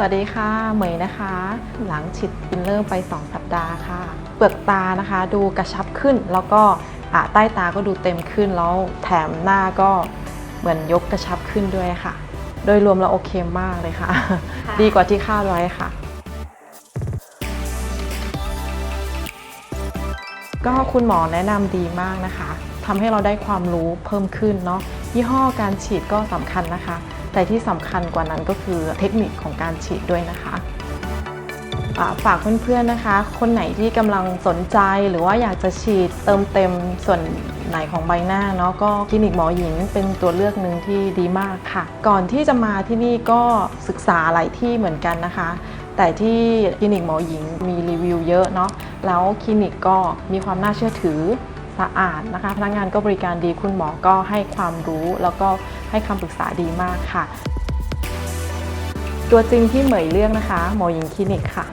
สวัสดีค่ะเหมยนะคะ หลังฉีดฟิลเลอร์ไป 2 สัปดาห์ค่ะ เปลือกตานะคะดูกระชับขึ้น แล้วก็อะใต้ตาก็ดูเต็มขึ้นแล้วแถมหน้าก็เหมือนยกกระชับขึ้นด้วยค่ะ โดยรวมแล้วโอเคมากเลยค่ะค่ะ ดีกว่าที่คาดไว้ค่ะ ก็คุณหมอแนะนำดีมากนะคะทำให้เราได้ความรู้เพิ่มขึ้นเนาะยี่ห้อการฉีดก็สำคัญนะคะ แต่ที่สำคัญกว่านั้นก็คือเทคนิคของการฉีดด้วยนะคะฝากเพื่อนๆนะคะ คนไหนที่กำลังสนใจหรือว่าอยากจะฉีดเติมเต็มส่วนไหนของใบหน้าเนาะก็คลินิกหมอหญิงเป็นตัวเลือกหนึ่งที่ดีมากค่ะ ก่อนที่จะมาที่นี่ก็ศึกษาหลายที่เหมือนกันนะคะ แต่ที่คลินิกหมอหญิงมีรีวิวเยอะเนาะแล้วคลินิกก็มีความน่าเชื่อถือ สะอาดนะคะ พนักงานก็บริการดีคุณหมอก็ให้ความรู้ แล้วก็ให้คำปรึกษาดีมากค่ะ ตัวจริงที่เหมยเลือกนะคะ หมอหญิงคลินิกค่ะ